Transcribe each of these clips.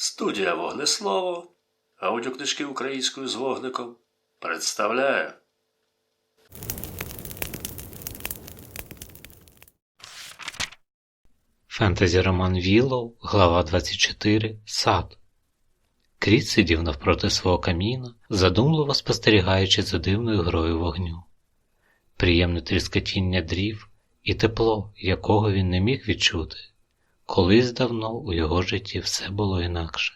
Студія Вогнеслово, аудіокнижки українською з вогником представляє. Фентезі роман Віллоу, глава 24, Сад. Кріт сидів навпроти свого каміна, задумливо спостерігаючи за дивною грою вогню. Приємне тріскотіння дрів і тепло, якого він не міг відчути. Колись давно у його житті все було інакше.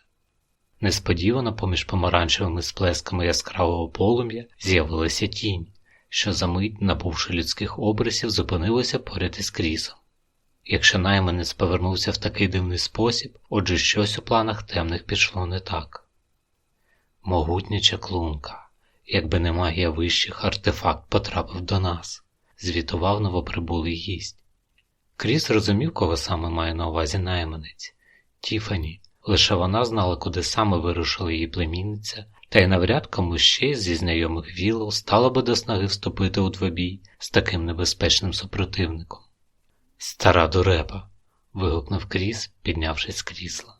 Несподівано поміж помаранчевими сплесками яскравого полум'я з'явилася тінь, що за мить, набувши людських обрисів, зупинилася поряд із крісом. Якщо найманець повернувся в такий дивний спосіб, отже щось у планах темних пішло не так. Могутня чаклунка, якби не магія вищих, артефакт потрапив до нас, звітував новоприбулий гість. Кріс розумів, кого саме має на увазі найманець Тіфані. Лише вона знала, куди саме вирушила її племінниця, та й навряд кому ще зі знайомих Віллоу стало би до снаги вступити у двобій з таким небезпечним супротивником. Стара дурепа. вигукнув Кріс, піднявшись з крісла.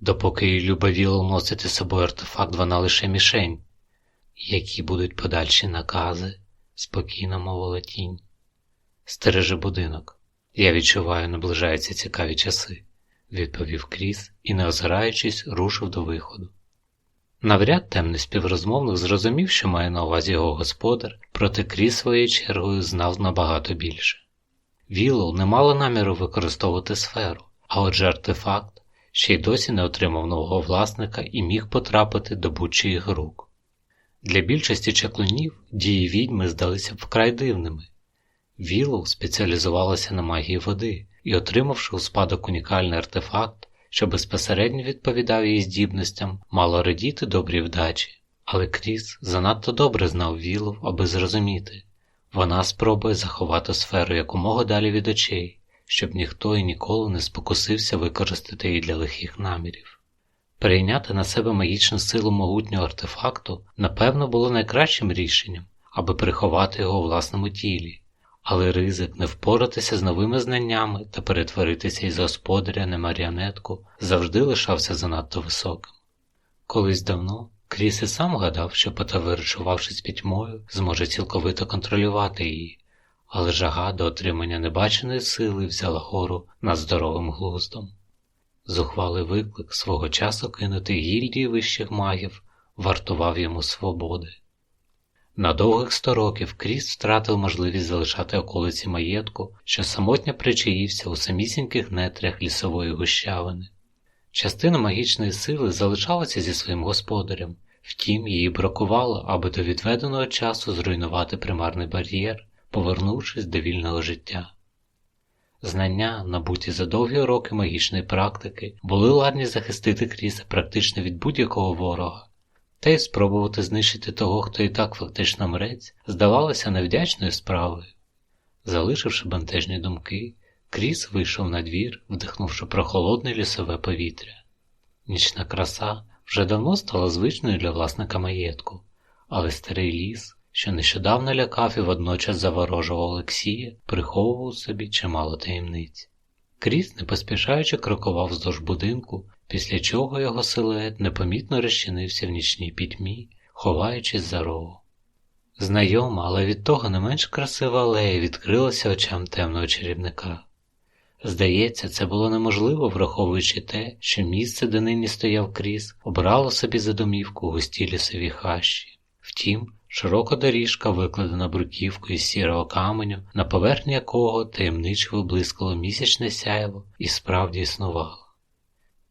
Допоки її люба Віллоу носить із собою артефакт, вона лише мішень. Які будуть подальші накази? спокійно мовила тінь. Стережи будинок. Я відчуваю, наближаються цікаві часи, відповів Кріс і, не озираючись, рушив до виходу. Навряд темний співрозмовник зрозумів, що має на увазі його господар, проте Кріс своєю чергою знав набагато більше. Віллоу не мала наміру використовувати сферу, а отже артефакт ще й досі не отримав нового власника і міг потрапити до будь-чиїх рук. Для більшості чаклунів дії відьми здалися б вкрай дивними. Віллоу спеціалізувалася на магії води і, отримавши у спадок унікальний артефакт, що безпосередньо відповідав її здібностям, мала радіти добрій вдачі, але Кріс занадто добре знав Віллоу, аби зрозуміти. Вона спробує заховати сферу якомога далі від очей, щоб ніхто і ніколи не спокусився використати її для лихих намірів. Прийняти на себе магічну силу могутнього артефакту, напевно, було найкращим рішенням, аби приховати його у власному тілі, але ризик не впоратися з новими знаннями та перетворитися із господаря на маріонетку завжди лишався занадто високим. Колись давно Кріс і сам гадав, що потаверчувавшись пітьмою, зможе цілковито контролювати її, але жага до отримання небаченої сили взяла гору над здоровим глуздом. Зухвалий виклик свого часу кинути гільдії вищих магів вартував йому свободи. На довгих сто років Кріс втратив можливість залишати околиці маєтку, що самотньо причаївся у самісіньких нетрях лісової гущавини. Частина магічної сили залишалася зі своїм господарем, втім, її бракувало, аби до відведеного часу зруйнувати примарний бар'єр, повернувшись до вільного життя. Знання, набуті за довгі роки магічної практики, були ладні захистити Кріса практично від будь-якого ворога, та й спробувати знищити того, хто і так фактично мрець, здавалося невдячною справою. Залишивши бентежні думки, Кріс вийшов на двір, вдихнувши прохолодне лісове повітря. Нічна краса вже давно стала звичною для власника маєтку, але старий ліс, що нещодавно лякав і водночас заворожував Олексія, приховував собі чимало таємниць. Кріс, не поспішаючи, крокував вздовж будинку, після чого його силует непомітно розчинився в нічній пітьмі, ховаючись за рогу. Знайома, але від того не менш красива алея відкрилася очам темного чарівника. Здається, це було неможливо, враховуючи те, що місце, де нині стояв кріс, обрало собі за домівку густі лісові хащі. Втім, широка доріжка, викладена бруківкою із сірого каменю, на поверхні якого таємничо виблискало місячне сяєво і справді існувало.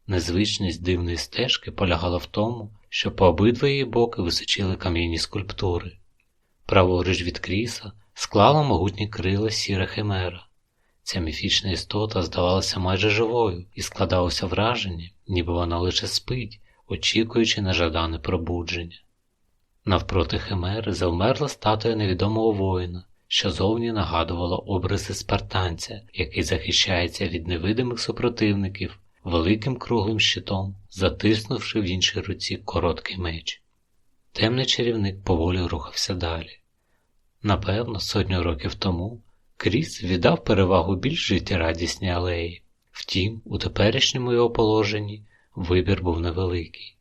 Незвичність дивної стежки полягала в тому, що по обидва її боки височили кам'яні скульптури. Праворуч від кріса склала могутні крила сіра химера. Ця міфічна істота здавалася майже живою і складалося враження, ніби вона лише спить, очікуючи на жадане пробудження. Навпроти химери завмерла статуя невідомого воїна, що зовні нагадувала образи спартанця, який захищається від невидимих супротивників великим круглим щитом, затиснувши в іншій руці короткий меч. Темний чарівник поволі рухався далі. Напевно, сотню років тому Кріс віддав перевагу більш життєрадісній алеї. Втім, у теперішньому його положенні вибір був невеликий.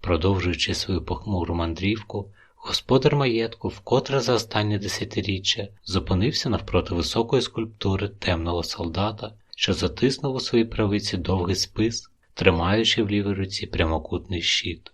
Продовжуючи свою похмуру мандрівку, господар маєтку вкотре за останнє десятиріччя зупинився навпроти високої скульптури темного солдата, що затиснув у своїй правиці довгий спис, тримаючи в лівій руці прямокутний щит.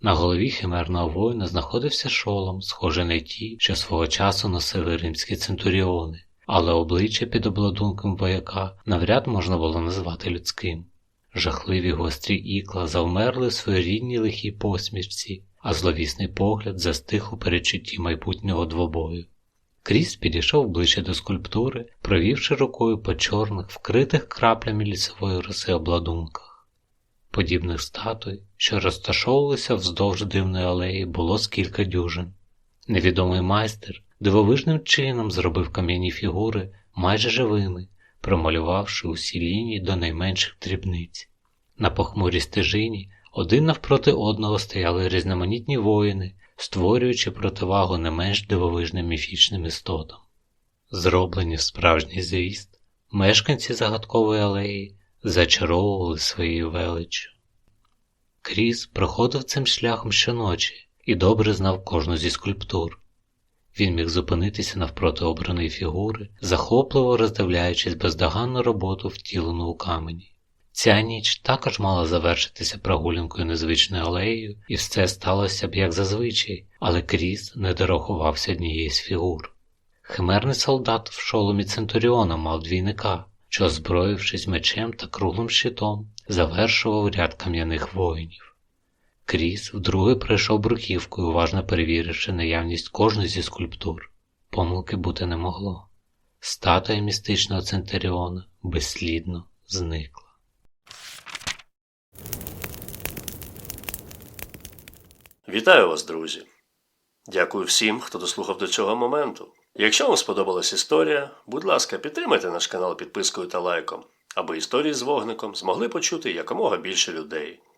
На голові химерного воїна знаходився шолом, схожий на ті, що свого часу носили римські центуріони, але обличчя під обладунком вояка навряд можна було назвати людським. Жахливі гострі ікла завмерли в своєрідній лихій посмішці, а зловісний погляд застиг у перечутті майбутнього двобою. Кріс підійшов ближче до скульптури, провівши рукою по чорних, вкритих краплями лісової роси обладунках. Подібних статуй, що розташовувалися вздовж дивної алеї, було з кілька дюжин. Невідомий майстер дивовижним чином зробив кам'яні фігури майже живими, промалювавши усі лінії до найменших дрібниць. На похмурій стежині один навпроти одного стояли різноманітні воїни, створюючи противагу не менш дивовижним міфічним істотам. Зроблені в справжній звіст, мешканці загадкової алеї зачаровували своєю величчю. Кріс проходив цим шляхом щоночі і добре знав кожну зі скульптур. Він міг зупинитися навпроти обраної фігури, захопливо роздивляючись бездоганну роботу, втілену у камені. Ця ніч також мала завершитися прогулянкою незвичною алеєю, і все сталося б як зазвичай, але Кріс не дорахувався однієї з фігур. Химерний солдат в шоломі Центуріона мав двійника, що, озброївшись мечем та круглим щитом, завершував ряд кам'яних воїнів. Кріс вдруге пройшов бруківкою, уважно перевіривши наявність кожної зі скульптур. Помилки бути не могло. Статуя містичного Центуріона безслідно зникла. Вітаю вас, друзі! Дякую всім, хто дослухав до цього моменту. Якщо вам сподобалась історія, будь ласка, підтримайте наш канал підпискою та лайком, аби історії з вогником змогли почути якомога більше людей,